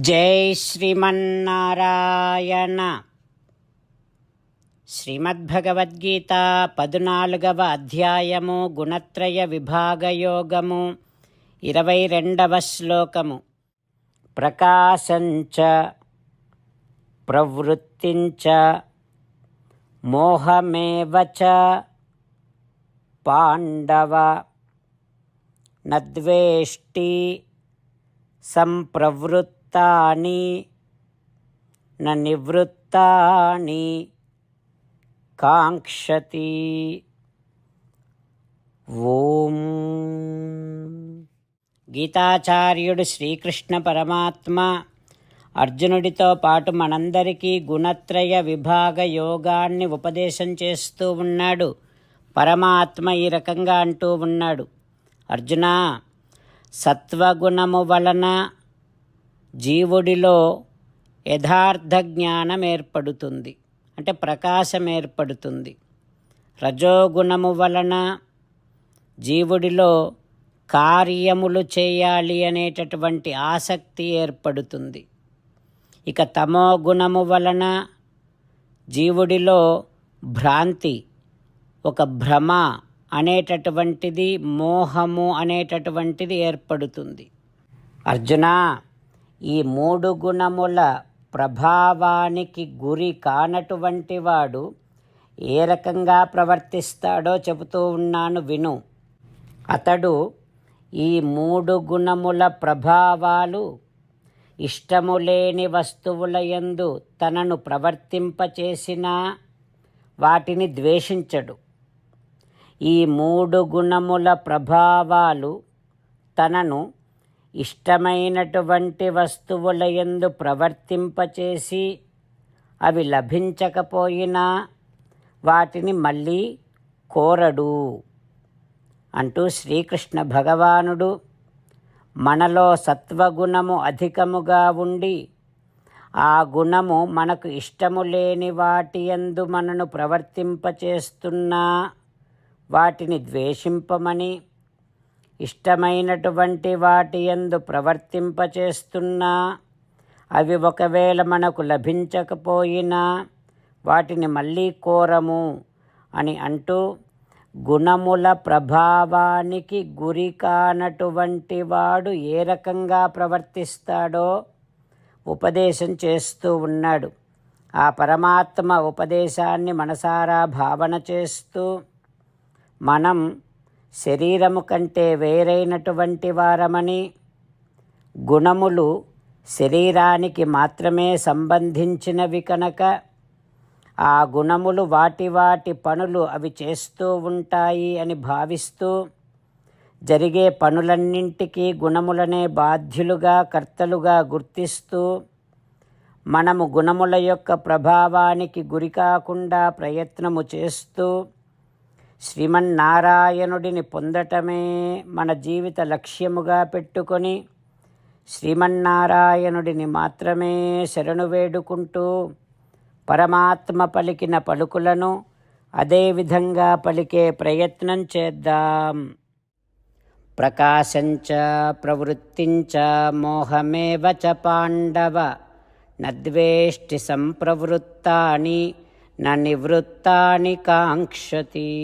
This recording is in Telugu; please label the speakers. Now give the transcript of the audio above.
Speaker 1: జై శ్రీమన్నారాయణ. శ్రీమద్భగవద్గీత పదునాలుగవ అధ్యాయము గుణత్రయ విభాగయోగము. ఇరవై రెండవ శ్లోకము. ప్రకాశంచ ప్రవృత్తించ మోహమేవ పాండవ నద్వేష్టి సంప్రవృత్తాని న నివృత్తాని కాంక్షతి. ఓం. గీతాచార్యుడు శ్రీకృష్ణ పరమాత్మ అర్జునుడితో పాటు మనందరికీ గుణత్రయ విభాగ యోగాన్ని ఉపదేశం చేస్తూ ఉన్నాడు. పరమాత్మ ఈ రకంగా అంటూ ఉన్నాడు. అర్జున సత్వగుణము వలన జీవుడిలో యథార్థ జ్ఞానం ఏర్పడుతుంది అంటే ప్రకాశం ఏర్పడుతుంది రజోగుణము వలన జీవుడిలో కార్యములు చేయాలి అనేటటువంటి ఆసక్తి ఏర్పడుతుంది. ఇక తమో గుణము వలన జీవుడిలో భ్రాంతి ఒక భ్రమ అనేటటువంటిది మోహము అనేటటువంటిది ఏర్పడుతుంది. అర్జున! ఈ మూడు గుణముల ప్రభావానికి గురి కానటువంటి వాడు ఏ రకంగా ప్రవర్తిస్తాడో చెబుతూ ఉన్నాను విను. అతడు ఈ మూడు గుణముల ప్రభావాలు ఇష్టము లేని వస్తువుల యందు తనను ప్రవర్తింపచేసినా వాటిని ద్వేషించడు. ఈ మూడు గుణముల ప్రభావాలు తనను ఇష్టమైనటువంటి వస్తువుల ఎందు ప్రవర్తింపచేసి అవి లభించకపోయినా వాటిని మళ్ళీ కోరడు అంటూ శ్రీకృష్ణ భగవానుడు మనలో సత్వగుణము అధికముగా ఉండి ఆ గుణము మనకు ఇష్టము లేని వాటి ఎందు మనను ప్రవర్తింపచేస్తున్నా వాటిని ద్వేషింపమని ఇష్టమైనటువంటి వాటి యందు ప్రవర్తింపచేస్తున్నా అవి ఒకవేళ మనకు లభించకపోయినా వాటిని మళ్ళీ కోరము అని అంటూ గుణముల ప్రభావానికి గురి కానటువంటి వాడు ఏ రకంగా ప్రవర్తిస్తాడో ఉపదేశం చేస్తూ ఉన్నాడు. ఆ పరమాత్మ ఉపదేశాన్ని మనసారా భావన చేస్తూ మనం శరీరము కంటే వేరైనటువంటి వారమని. గుణములు శరీరానికి మాత్రమే సంబంధించినవి కనుక ఆ గుణములు వాటి వాటి పనులు అవి చేస్తూ ఉంటాయి అని భావిస్తూ జరిగే పనులన్నింటికీ గుణములనే బాధ్యులుగా కర్తలుగా గుర్తిస్తూ మనము గుణముల యొక్క ప్రభావానికి గురి కాకుండా ప్రయత్నము చేస్తూ శ్రీమన్నారాయణుడిని పొందటమే మన జీవిత లక్ష్యముగా పెట్టుకొని శ్రీమన్నారాయణుడిని మాత్రమే శరణు వేడుకుంటూ పరమాత్మ పలికిన పలుకులను అదేవిధంగా పలికే ప్రయత్నం చేద్దాం. ప్రకాశంచ ప్రవృత్తించ మోహమేవ చ పాండవ నద్వేష్టి సంప్రవృత్తాని న నివృత్తాని కాంక్షతి.